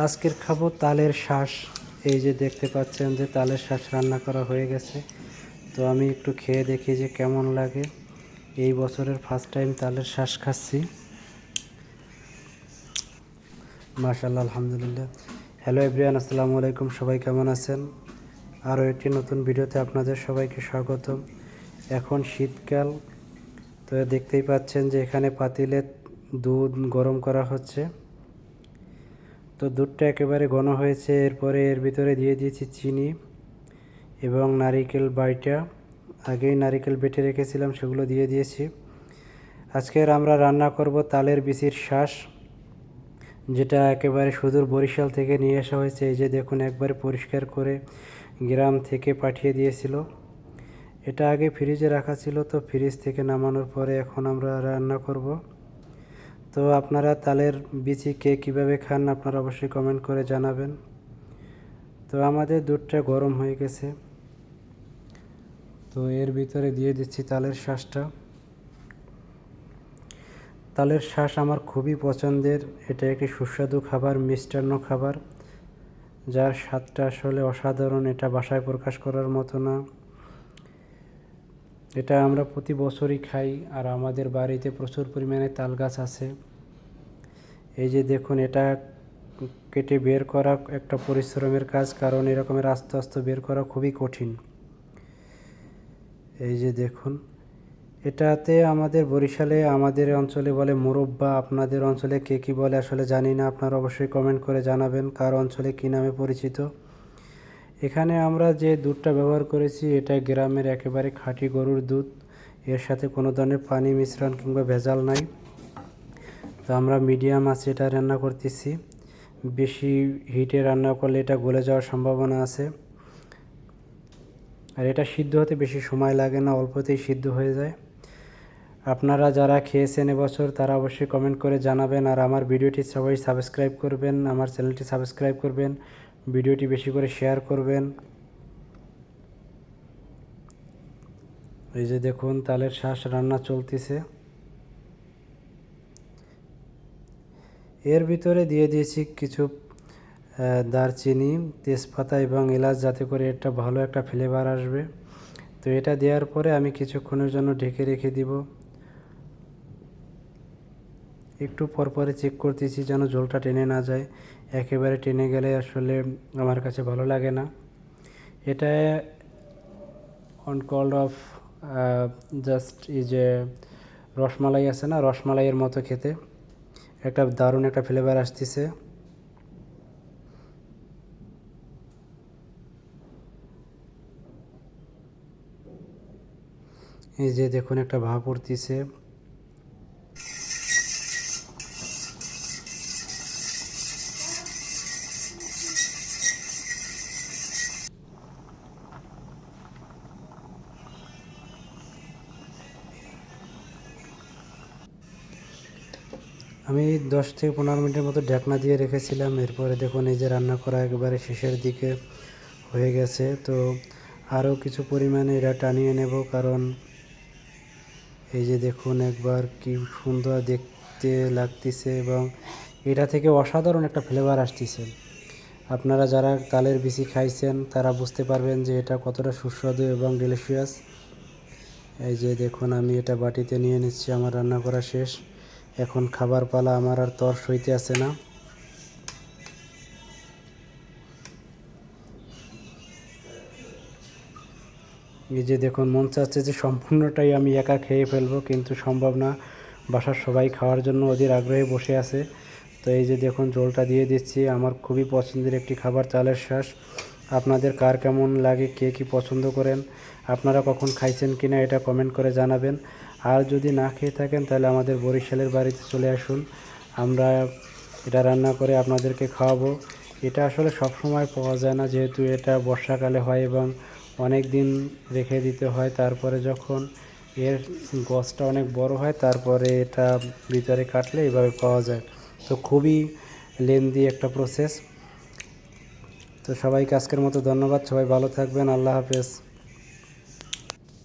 আজকের খাব তালের শ্বাস এই যে দেখতে পাচ্ছেন যে তালের শ্বাস রান্না করা হয়ে গেছে। তো আমি একটু খেয়ে দেখি যে কেমন লাগে। এই বছরের ফার্স্ট টাইম তালের শ্বাস খাচ্ছি। মাশাল্লাহ আলহামদুলিল্লাহ। হ্যালো এভরিয়ান আসসালামু আলাইকুম। সবাই কেমন আছেন? আরও একটি নতুন ভিডিওতে আপনাদের সবাইকে স্বাগতম। এখন শীতকাল, তো দেখতেই পাচ্ছেন যে এখানে পাতিলে দুধ গরম করা হচ্ছে। তো দুধটা একেবারে ঘন হয়েছে, এরপরে এর ভিতরে দিয়ে দিয়েছি চিনি এবং নারিকেল বাইটা। আগেই নারিকেল বেটে রেখেছিলাম, সেগুলো দিয়ে দিয়েছি। আজকের আমরা রান্না করব তালের বিচির শ্বাস যেটা একেবারে সুদূর বরিশাল থেকে নিয়ে আসা হয়েছে। এই যে দেখুন, একবারে পরিষ্কার করে গ্রাম থেকে পাঠিয়ে দিয়েছিল। এটা আগে ফ্রিজে রাখা ছিল, তো ফ্রিজ থেকে নামানোর পরে এখন আমরা রান্না করব। তো আপনারা তালের বিচি কে কীভাবে খান আপনারা অবশ্যই কমেন্ট করে জানাবেন। তো আমাদের দুধটা গরম হয়ে গেছে। তো এর ভিতরে দিয়ে দিচ্ছি তালের শ্বাসটা তালের শ্বাস আমার খুবই পছন্দের। এটা একটি সুস্বাদু খাবার, মিষ্টান্ন খাবার। যার স্বাদটা আসলে অসাধারণ, এটা বাসায় প্রকাশ করার মতো না। এটা আমরা প্রতি বছরই খাই আর আমাদের বাড়িতে প্রচুর পরিমাণে তাল গাছ আছে। এই যে দেখুন, এটা কেটে বের করা একটা পরিশ্রমের কাজ, কারণ এরকমের আস্তে আস্তে বের করা খুবই কঠিন। এই যে দেখুন, এটাতে আমাদের বরিশালে, আমাদের অঞ্চলে বলে মোরব্বা, আপনাদের অঞ্চলে কে কী বলে আসলে জানি না, আপনারা অবশ্যই কমেন্ট করে জানাবেন কার অঞ্চলে কী নামে পরিচিত। এখানে আমরা যে দুধটা ব্যবহার করেছি, এটা গ্রামের একেবারে খাঁটি গরুর দুধ। এর সাথে কোনো ধরনের পানি মিশ্রণ কিংবা ভেজাল নাই। তো আমরা মিডিয়াম আছে, এটা রান্না করতেছি। বেশি হিটে রান্না করলে এটা গলে যাওয়ার সম্ভাবনা আছে। আর এটা সিদ্ধ হতে বেশি সময় লাগে না, অল্পতেই সিদ্ধ হয়ে যায়। আপনারা যারা খেয়েছেন এবছর, তারা অবশ্যই কমেন্ট করে জানাবেন। আর আমার ভিডিওটি সবাই সাবস্ক্রাইব করবেন, আমার চ্যানেলটি সাবস্ক্রাইব করবেন, ভিডিওটি বেশি করে শেয়ার করবেন। এই যে দেখুন, তালের শ্বাস রান্না চলতেছে। এর ভিতরে দিয়ে দিয়েছি কিছু দারচিনি, তেজপাতা এবং এলাচ যাতে করে এটা ভালো একটা ফ্লেভার আসবে। তো এটা দেওয়ার পরে আমি কিছুক্ষণের জন্য ঢেকে রেখে দিব। একটু পরপরে চেক করতেছি যেন জলটা টেনে না যায়। একেবারে টেনে গেলে আসলে আমার কাছে ভালো লাগে না। এটা অন কল অফ জাস্ট এই যে রসমালাই আছে না, রসমালাইয়ের মতো খেতে। একটা দারুণ একটা ফ্লেভার আসতেছে। এই যে দেখুন একটা ভাব পড়তেছে আমি দশ থেকে পনেরো মিনিটের মতো ঢাকনা দিয়ে রেখেছিলাম। এরপরে দেখুন, এই যে রান্না করা একেবারে শেষের দিকে হয়ে গেছে। তো আরও কিছু পরিমাণে এটা টানিয়ে নেব, কারণ এই যে দেখুন একবার কি সুন্দর দেখতে লাগতেছে এবং এটা থেকে অসাধারণ একটা ফ্লেভার আসতেছে। আপনারা যারা তালের বিচি খাইছেন, তারা বুঝতে পারবেন যে এটা কতটা সুস্বাদু এবং ডেলিশিয়াস এই যে দেখুন, আমি এটা বাটিতে নিয়ে নিচ্ছি, আমার রান্না করা শেষ। এখন খাবার পালা আমার আর তর সইতে আছে না। এই যে দেখুন, মন চাচ্ছে যে সম্পূর্ণটাই আমি একা খেয়ে ফেলব, কিন্তু সম্ভব না। বাসার সবাই খাওয়ার জন্য ওদের আগ্রহে বসে আছে। তো এই যে দেখুন, জলটা দিয়ে দিচ্ছি। আমার খুবই পছন্দের একটি খাবার, চালের শ্বাস আপনাদের কার কেমন লাগে, কে কি পছন্দ করেন, আপনারা কখন খাইছেন কিনা এটা কমেন্ট করে জানাবেন। আর যদি না খেয়ে থাকেন, তাহলে আমাদের বরিশালের বাড়িতে চলে আসুন। আমরা এটা রান্না করে আপনাদেরকে খাওয়াবো। এটা আসলে সব সময় পাওয়া যায় না, যেহেতু এটা বর্ষাকালে হয় এবং অনেক দিন রেখে দিতে হয়। তারপরে যখন এর গছটা অনেক বড় হয়, তারপরে এটা ভিতরে কাটলে এভাবে পাওয়া যায়। তো খুবই লেন্দি একটা প্রসেস তো সবাইকে আজকের মতো ধন্যবাদ। সবাই ভালো থাকবেন। আল্লাহ হাফেজ।